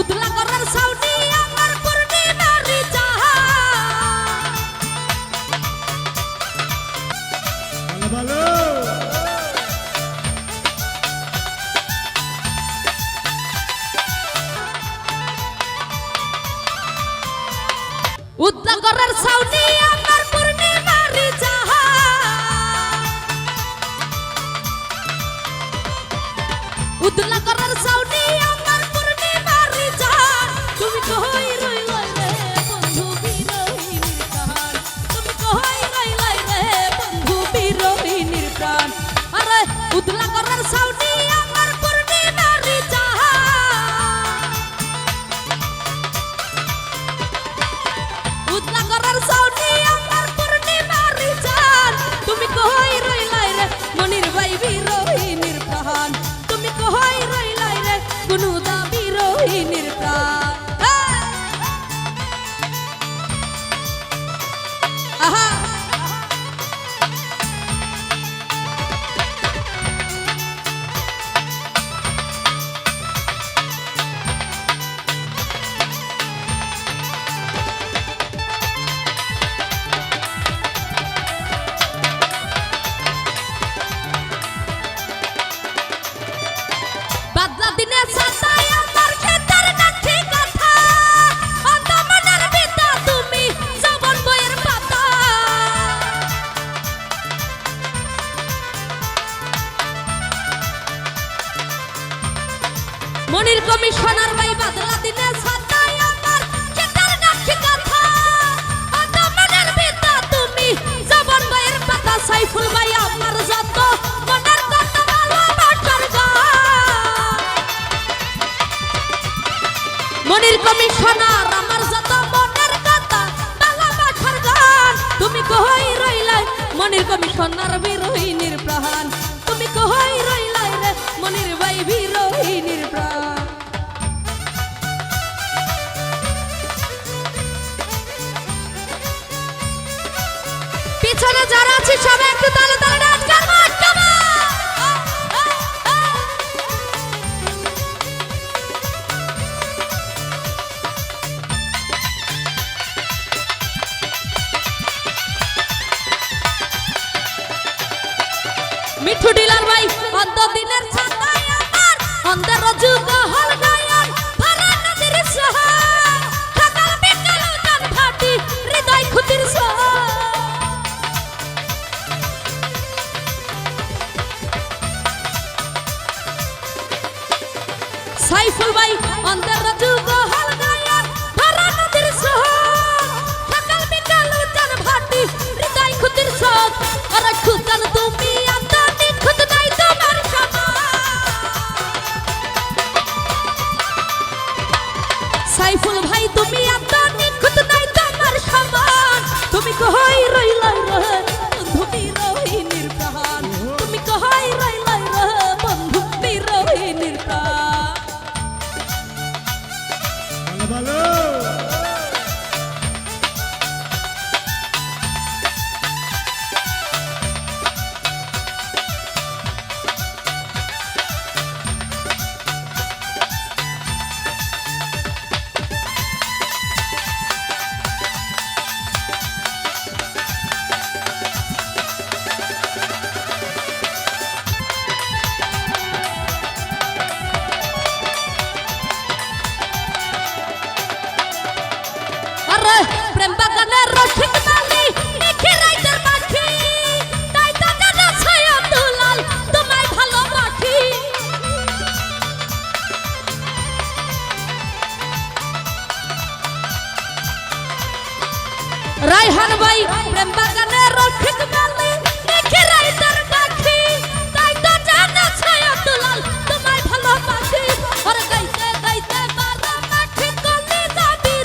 উতলা করার সাউনি আমার পূর্ণিমারি জাহান ভালো ভালো। সাউনি আমার করার সাউনি উদলা করার মনির কমিশনার ভাই বাদলা দিনে সাতাই আমার ক্ষেতের নাকি কথা। মনের বিতা তুমি, জবন বইয়ের পাতা সাইফুল ভাই আমার যত মনের মনির কমিশনার আমার পিছনে যারা আছে সবাই একটু তালে তালে সাইফুল ভাই অন্তর ভালো। রায়হান ভাই প্রেম বাগানের রসিক মালি লিখে রাইতের পাখি। তাই তো জানা ছায়া দুলাল তোমায় ভালোবাসি। আরে গাইতে গাইতে বারা মাঠে কলি যাবি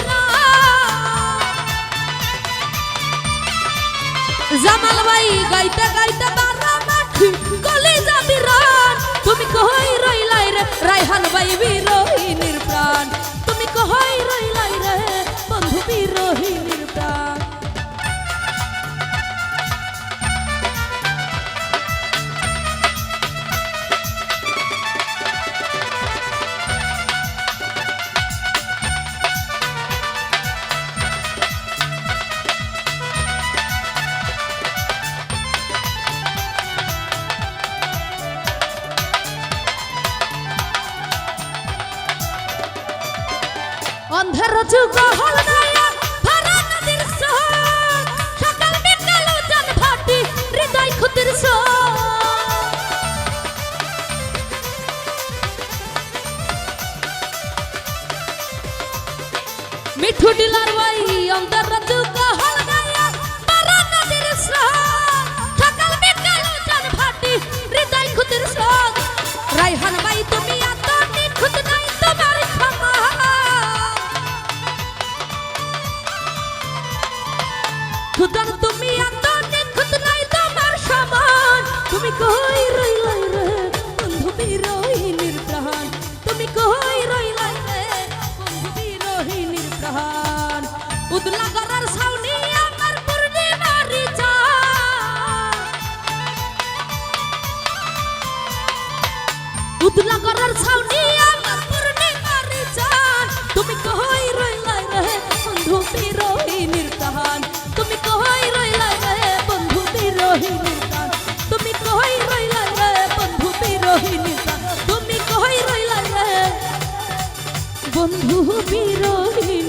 জামাল ভাই, গাইতে গাইতে বারা মাঠি গলি যাবি তুমি কই রইলাই রে? রায়হান ভাই বিরোহিনীর অন্ধের যুগ নায়া খুদার তুমি এত নিখুঁত নাই তোমার সমান। তুমি কই রইলাই রে বন্ধু বিরোহিনীর প্রাণ? তুমি কই রইলাই রে বন্ধু বিরোহিনীর প্রাণ? উদলা সাউনি আমার উদলা ছাউনি আমার তুমি কই বন্ধু বিরোহী